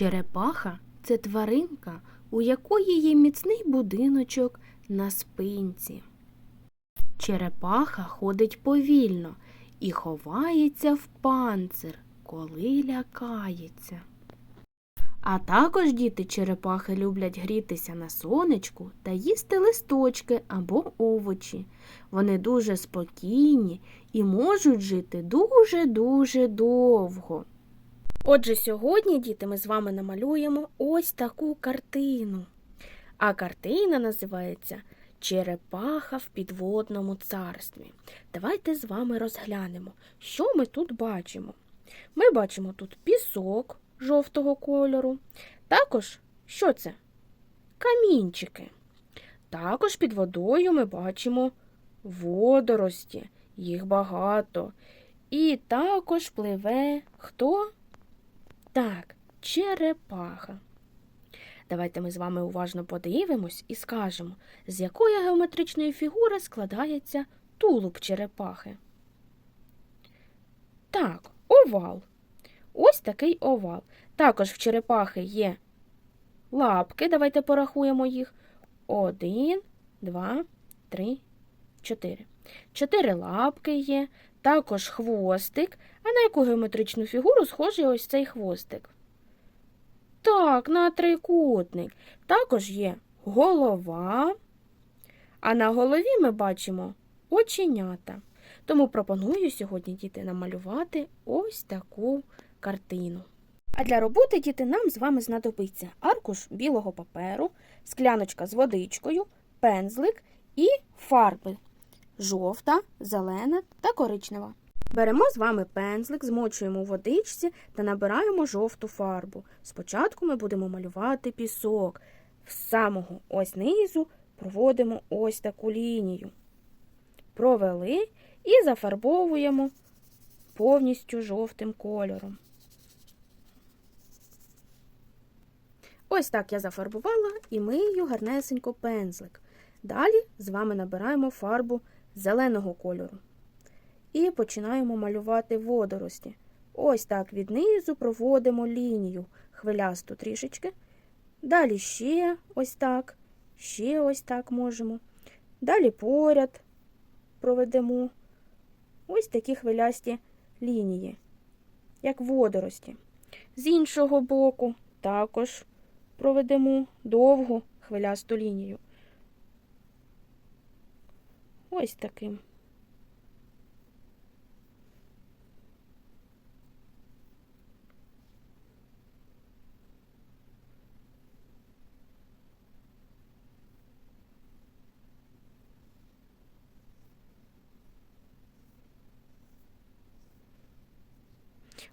Черепаха це тваринка, у якої є міцний будиночок на спинці. Черепаха ходить повільно і ховається в панцир, коли лякається. А також діти черепахи люблять грітися на сонечку та їсти листочки або овочі. Вони дуже спокійні і можуть жити дуже-дуже довго. Отже, сьогодні, діти, ми з вами намалюємо ось таку картину. А картина називається Черепаха в підводному царстві. Давайте з вами розглянемо, що ми тут бачимо. Ми бачимо тут пісок жовтого кольору. Також, що це? Камінчики. Також під водою ми бачимо водорості, їх багато. І також пливе хто? Так, черепаха. Давайте ми з вами уважно подивимось і скажемо, з якої геометричної фігури складається тулуб черепахи. Так, овал. Ось такий овал. Також в черепахи є лапки. Давайте порахуємо їх. Один, два, три, чотири. Чотири лапки є, також хвостик. А на яку геометричну фігуру схожий ось цей хвостик? Так, на трикутник. Також є голова, а на голові ми бачимо оченята. Тому пропоную сьогодні діти намалювати ось таку картину. А для роботи діти нам з вами знадобиться аркуш білого паперу, скляночка з водичкою, пензлик і фарби жовта, зелена та коричнева. Беремо з вами пензлик, змочуємо у водичці та набираємо жовту фарбу. Спочатку ми будемо малювати пісок. З самого ось низу проводимо ось таку лінію. Провели і зафарбовуємо повністю жовтим кольором. Ось так я зафарбувала і мию гарнесенько пензлик. Далі з вами набираємо фарбу зеленого кольору. І починаємо малювати водорості. Ось так від низу проводимо лінію хвилясту трішечки. Далі ще ось так, ще ось так можемо. Далі поряд проведемо ось такі хвилясті лінії, як водорості. З іншого боку також проведемо довгу хвилясту лінію. Ось таким.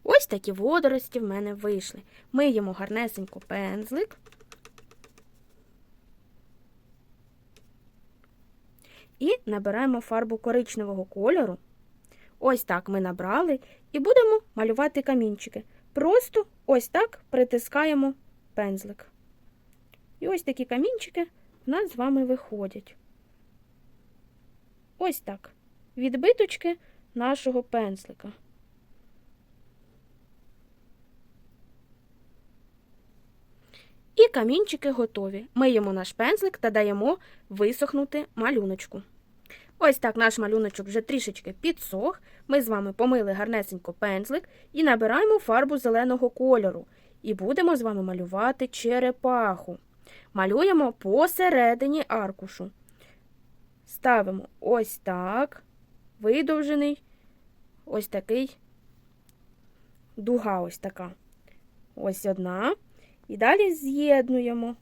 Ось такі водорості в мене вийшли. Миємо гарнесенько пензлик. І набираємо фарбу коричневого кольору. Ось так ми набрали і будемо малювати камінчики. Просто ось так притискаємо пензлик. І ось такі камінчики в нас з вами виходять. Ось так. Відбиточки нашого пензлика. І камінчики готові. Миємо наш пензлик та даємо висохнути малюночку. Ось так наш малюночок вже трішечки підсох. Ми з вами помили гарнесенько пензлик і набираємо фарбу зеленого кольору. І будемо з вами малювати черепаху. Малюємо посередині аркушу. Ставимо ось так, видовжений, ось такий дуга ось така. Ось одна. І далі з'єднуємо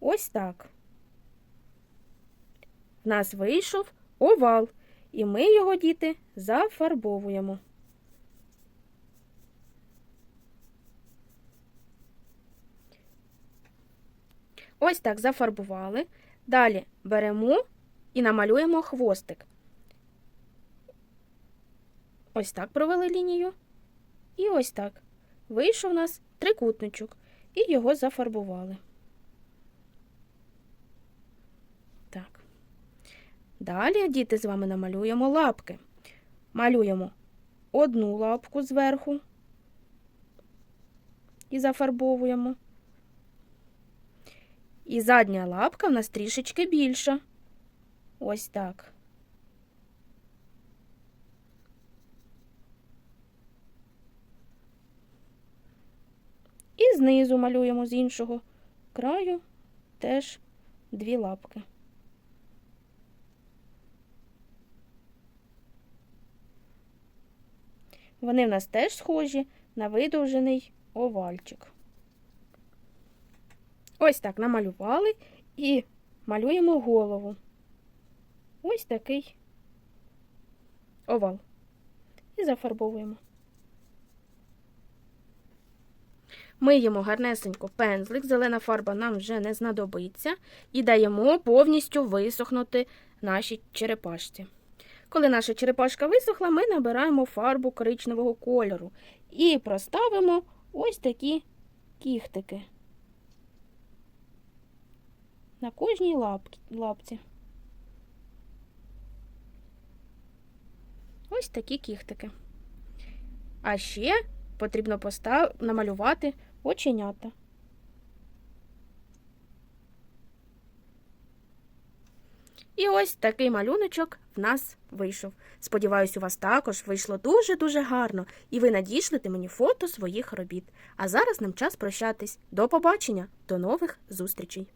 ось так. В нас вийшов овал, і ми його, діти, зафарбовуємо. Ось так зафарбували. Далі беремо і намалюємо хвостик. Ось так провели лінію. І ось так. Вийшов у нас трикутничок і його зафарбували. Так. Далі діти з вами намалюємо лапки. Малюємо одну лапку зверху і зафарбовуємо. І задня лапка в нас трішечки більша. Ось так. І знизу малюємо з іншого краю теж дві лапки. Вони в нас теж схожі на видовжений овальчик. Ось так намалювали і малюємо голову. Ось такий овал. І зафарбовуємо. Миємо гарнесенько пензлик, зелена фарба нам вже не знадобиться, і даємо повністю висохнути нашій черепашці. Коли наша черепашка висохла, ми набираємо фарбу коричневого кольору і проставимо ось такі кіхтики на кожній лапці. Ось такі кіхтики. А ще потрібно постав... намалювати оченята. І ось такий малюночок в нас вийшов. Сподіваюсь, у вас також вийшло дуже-дуже гарно, і ви надішлите мені фото своїх робіт. А зараз нам час прощатись. До побачення, до нових зустрічей!